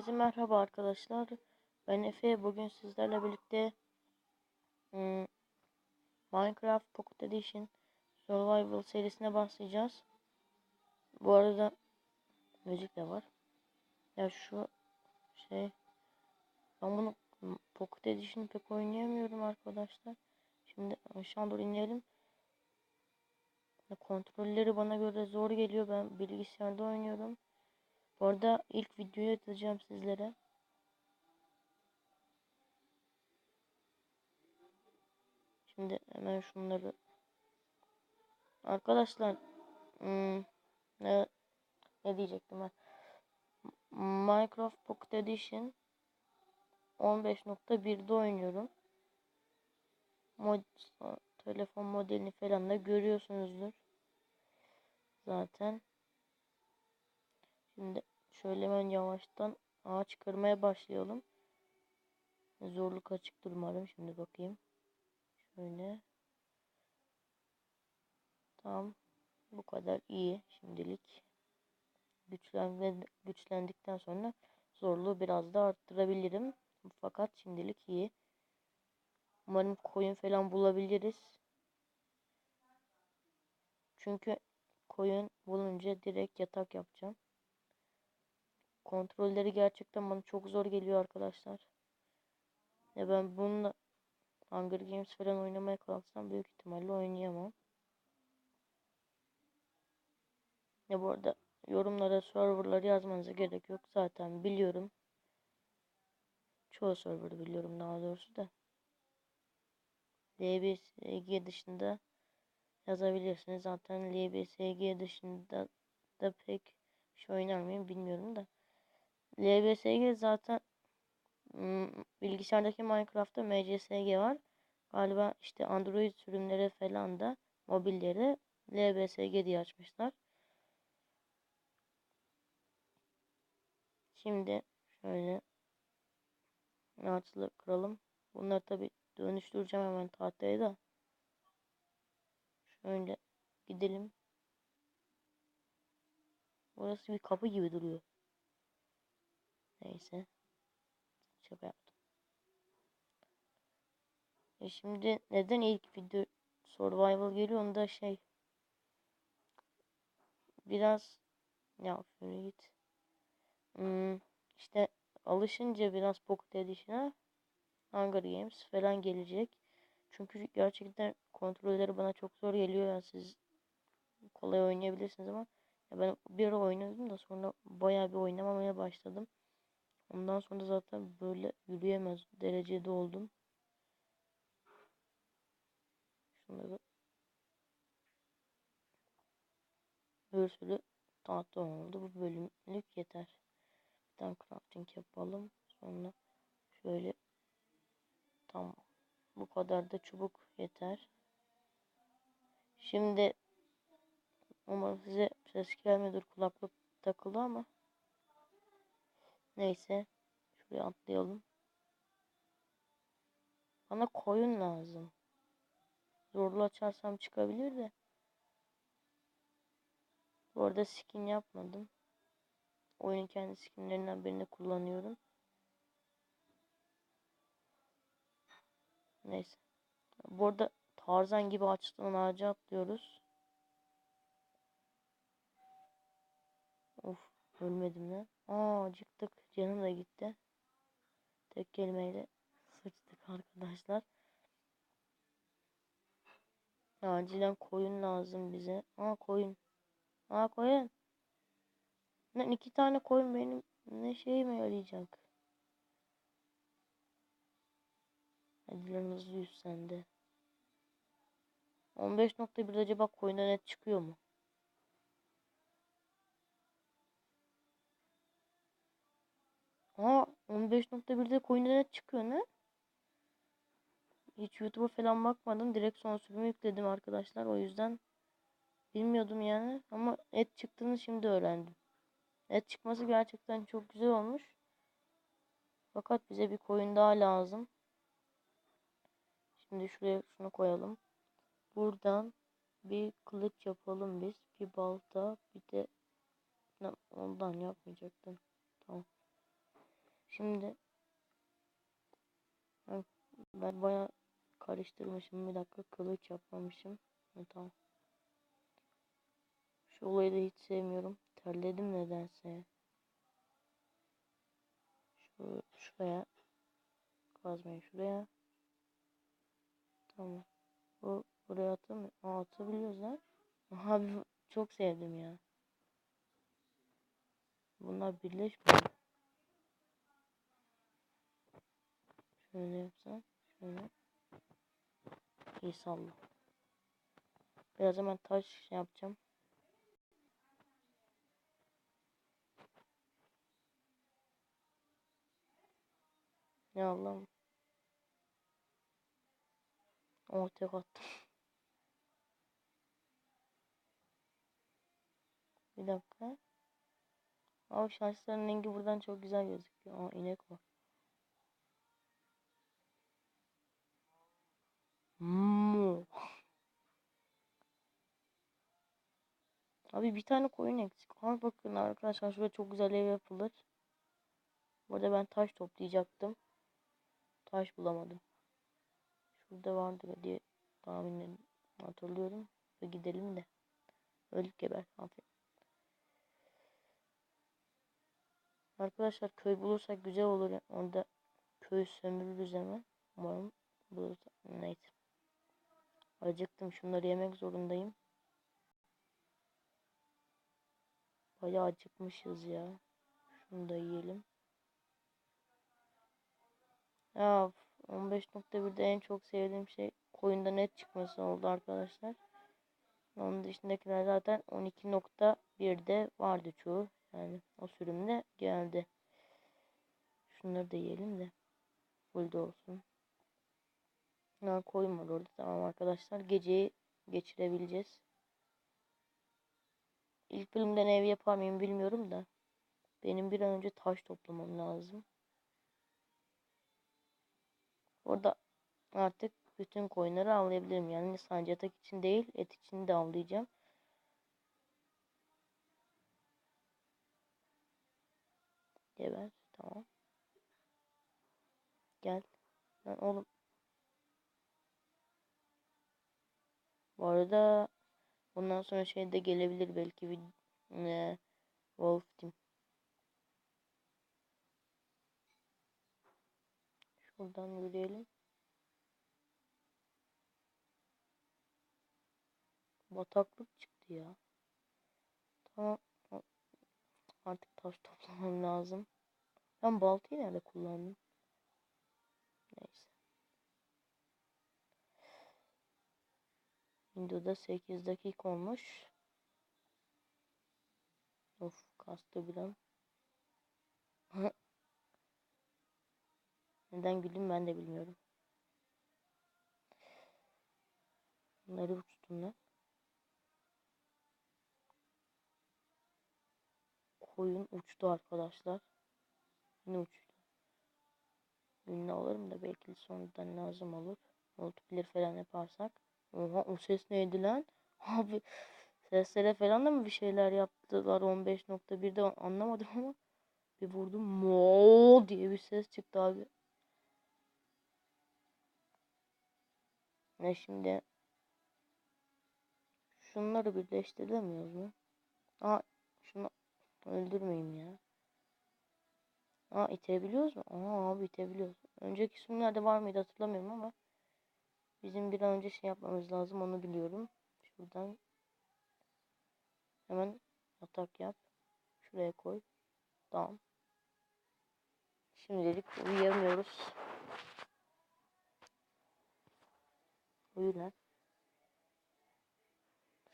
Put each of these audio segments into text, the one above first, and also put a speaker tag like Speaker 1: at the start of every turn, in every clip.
Speaker 1: Herkese merhaba arkadaşlar. Ben Efe. Bugün sizlerle birlikte Minecraft Pocket Edition Survival serisine başlayacağız. Bu arada müzik de var. Ya şu şey ben bunu Pocket Edition pek oynayamıyorum arkadaşlar. Şimdi aşağı doğru inelim. Kontrolleri bana göre zor geliyor. Ben bilgisayarda oynuyorum. Bu arada ilk videoyu atacağım sizlere. Şimdi hemen şunları Arkadaşlar hmm, ne ne diyecektim ben? Minecraft Pocket Edition 15.1'de oynuyorum. Mod telefon modelini falan da görüyorsunuzdur. Zaten. Şimdi şöyle hemen yavaştan ağaç kırmaya başlayalım. Zorluk açıktır umarım. Şimdi bakayım. Şöyle. Tamam. Bu kadar iyi şimdilik. Güçlen güçlendikten sonra zorluğu biraz da arttırabilirim. Fakat şimdilik iyi. Umarım koyun falan bulabiliriz. Çünkü koyun bulunca direkt yatak yapacağım. Kontrolleri gerçekten bana çok zor geliyor arkadaşlar. Ya ben bununla Hunger Games falan oynamaya kalksam büyük ihtimalle oynayamam. Ya bu arada yorumlara serverları yazmanıza gerek yok. Zaten biliyorum. Çoğu server biliyorum daha doğrusu da. LBSG dışında yazabilirsiniz. Zaten LBSG dışında da pek şey oynar mıyım bilmiyorum da. LBSG zaten bilgisayardaki Minecraft'ta MCSG var. Galiba işte Android sürümleri falan da mobilleri LBSG diye açmışlar. Şimdi şöyle ağaçları kıralım. Bunları tabi dönüştüreceğim hemen tahtaya da. Şöyle gidelim. Burası bir kapı gibi duruyor. Neyse. Şaka yaptım. E şimdi neden ilk video survival geliyor onda şey biraz ya şöyle git. Hmm, işte alışınca biraz Pocket Edition'a Hunger Games falan gelecek. Çünkü gerçekten kontrolleri bana çok zor geliyor. Yani siz kolay oynayabilirsiniz ama ya ben bir oynadım da sonra bayağı bir oynamamaya başladım. Ondan sonra zaten böyle yürüyemez derecede oldum. Şunları bir sürü tahta oldu. Bu bölümlük yeter. Bir tane crafting yapalım. Sonra şöyle tamam. Bu kadar da çubuk yeter. Şimdi umarım size ses gelmiyordur kulaklık takılı ama Neyse. Şuraya atlayalım. Bana koyun lazım. Zorlu açarsam çıkabilir de. Bu arada skin yapmadım. Oyunun kendi skinlerinden birini kullanıyorum. Neyse. Bu arada Tarzan gibi açtığın ağaca atlıyoruz. Of ölmedim lan. Aa acıktık. Canım da gitti. Tek kelimeyle sıçtık arkadaşlar. Acilen koyun lazım bize. Aa koyun. Aa koyun. Ne iki tane koyun benim ne şeyime yarayacak. Hadi lan hızlı yüz sende. 15.1 acaba koyuna net çıkıyor mu? Aa 15.1'de coin'e çıkıyor ne? Hiç YouTube'a falan bakmadım. Direkt son sürümü yükledim arkadaşlar. O yüzden bilmiyordum yani. Ama et çıktığını şimdi öğrendim. Et çıkması gerçekten çok güzel olmuş. Fakat bize bir koyun daha lazım. Şimdi şuraya şunu koyalım. Buradan bir kılıç yapalım biz. Bir balta bir de ondan yapmayacaktım. Tamam. Şimdi ben, baya karıştırmışım. Bir dakika kılıç yapmamışım. Ha, tamam. Şu olayı da hiç sevmiyorum. Terledim nedense. Şu, şuraya. Kazmayı şuraya. Tamam. Bu buraya atamıyor. Aa, atabiliyoruz lan. Abi çok sevdim ya. Bunlar birleşmiyor. Şöyle yapsam. Şöyle. İyi salla. Biraz hemen taş şey yapacağım. Ya Allah'ım. Ortaya attım. Bir dakika. Abi şansların rengi buradan çok güzel gözüküyor. Aa inek var. Mu. Abi bir tane koyun eksik. Abi bakın arkadaşlar şurada çok güzel ev yapılır. Burada ben taş toplayacaktım. Taş bulamadım. Şurada vardı diye tahmin hatırlıyorum. Ve gidelim de. Öldük geber. Aferin. Arkadaşlar köy bulursak güzel olur. Orada köy sömürürüz hemen. Umarım buluruz. Neyse. Acıktım. Şunları yemek zorundayım. Bayağı acıkmışız ya. Şunu da yiyelim. Ya 15.1'de en çok sevdiğim şey koyunda net çıkması oldu arkadaşlar. Onun dışındakiler zaten 12.1'de vardı çoğu. Yani o sürümde geldi. Şunları da yiyelim de. Full olsun. Koyun var orada. Tamam arkadaşlar. Geceyi geçirebileceğiz. İlk bölümden ev yapar mıyım bilmiyorum da. Benim bir an önce taş toplamam lazım. Orada artık bütün koyunları avlayabilirim. Yani sadece yatak için değil et için de avlayacağım. Geber. Tamam. Gel. Lan oğlum. Bu arada ondan sonra şey de gelebilir belki bir e, Wolf Team. Şuradan yürüyelim. Bataklık çıktı ya. Tamam. Artık taş toplamam lazım. Ben baltayı nerede kullandım? Neyse. Windows'da 8 dakika olmuş. Of kastı bir an. Neden güldüm ben de bilmiyorum. Bunları uçtum lan. Koyun uçtu arkadaşlar. Yine uçtu. Ünlü alırım da belki sonradan lazım olur. Multiplayer falan yaparsak. Oha o ses neydi lan? Abi seslere falan da mı bir şeyler yaptılar 15.1'de anlamadım ama bir vurdum mo diye bir ses çıktı abi. Ne şimdi şunları birleştiremiyoruz mu? Aa şunu öldürmeyeyim ya. Aa itebiliyoruz mu? Aa abi itebiliyoruz. Önceki sürümlerde var mıydı hatırlamıyorum ama bizim bir an önce şey yapmamız lazım onu biliyorum. Şuradan hemen atak yap. Şuraya koy. Tamam. Şimdilik uyuyamıyoruz. Uyu lan.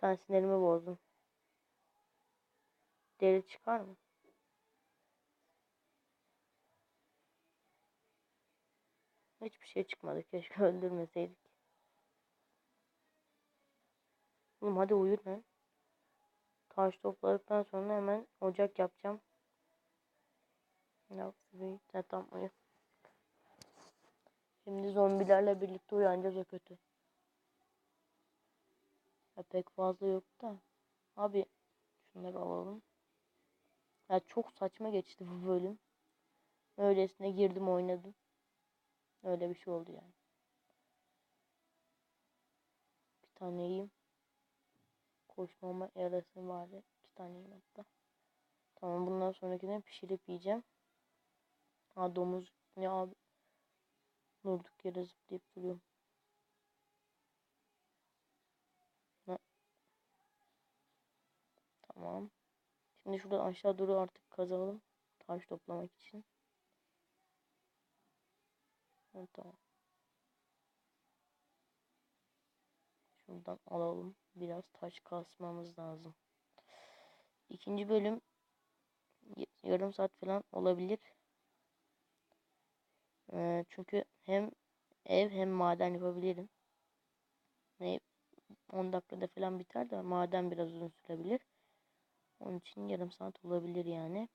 Speaker 1: Sen sinirimi bozdun. Deri çıkar mı? Hiçbir şey çıkmadı. Keşke öldürmeseydik. Oğlum hadi uyu lan. Taş topladıktan sonra hemen ocak yapacağım. Yap, tamam uyu. Şimdi zombilerle birlikte uyanacağız o kötü. Ya pek fazla yok da. Abi şunları alalım. Ya çok saçma geçti bu bölüm. Öylesine girdim oynadım. Öyle bir şey oldu yani. Bir tane yiyeyim. Koşmama yarası vardı. İki tane hatta. Tamam bundan sonrakini pişirip yiyeceğim. Ha domuz ne abi. Durduk yere zıplayıp duruyorum. Ha. Tamam. Şimdi şuradan aşağı doğru artık kazalım. Taş toplamak için. Ha, tamam. Şuradan alalım. Biraz taş kasmamız lazım. İkinci bölüm yarım saat falan olabilir. Ee, çünkü hem ev hem maden yapabilirim. Ev 10 dakikada falan biter de maden biraz uzun sürebilir. Onun için yarım saat olabilir yani.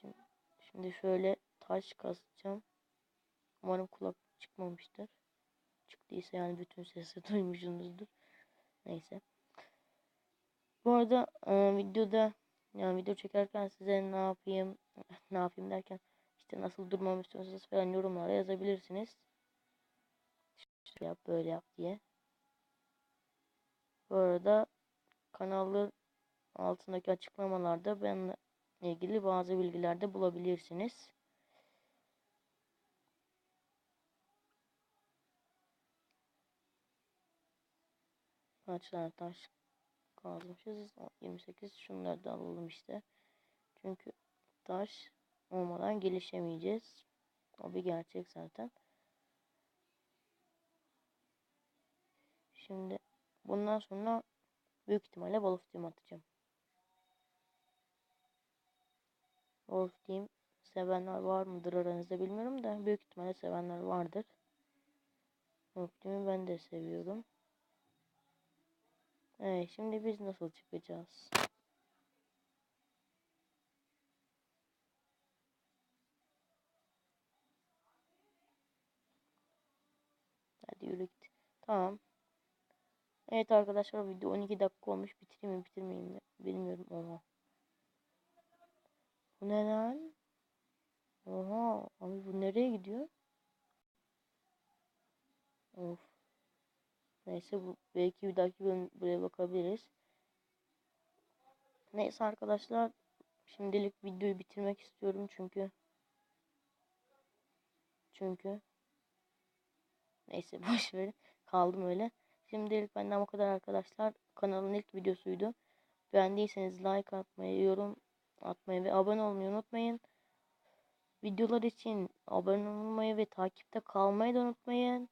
Speaker 1: Şimdi, şimdi şöyle taş kasacağım. Umarım kulak çıkmamıştır. Çıktıysa yani bütün sesi duymuşsunuzdur. Neyse. Bu arada e, videoda yani video çekerken size ne yapayım ne yapayım derken işte nasıl durmamı istiyorsanız falan yorumlara yazabilirsiniz. İşte yap böyle yap diye. Bu arada kanalın altındaki açıklamalarda benimle ilgili bazı bilgiler de bulabilirsiniz. Tane taş kazmışız? 28 şunları da alalım işte. Çünkü taş olmadan gelişemeyeceğiz. O bir gerçek zaten. Şimdi bundan sonra büyük ihtimalle Wolf Team atacağım. Wolf Team sevenler var mıdır aranızda bilmiyorum da büyük ihtimalle sevenler vardır. Wolf Team'i ben de seviyorum. Evet şimdi biz nasıl çıkacağız? Hadi yürü git. Tamam. Evet arkadaşlar video 12 dakika olmuş. Bitireyim mi bitirmeyeyim mi bilmiyorum. Oha. Bu ne lan? Oha. Abi bu nereye gidiyor? Of. Neyse bu belki bir dahaki bölüm buraya bakabiliriz. Neyse arkadaşlar. Şimdilik videoyu bitirmek istiyorum çünkü çünkü neyse boş verin. Kaldım öyle. Şimdilik benden bu kadar arkadaşlar. Kanalın ilk videosuydu. Beğendiyseniz like atmayı, yorum atmayı ve abone olmayı unutmayın. Videolar için abone olmayı ve takipte kalmayı da unutmayın.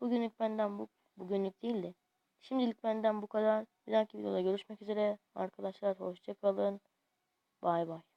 Speaker 1: Bugünlük benden bu bugünlük değildi. Şimdilik benden bu kadar. Bir dahaki videoda görüşmek üzere. Arkadaşlar hoşçakalın. Bay bay.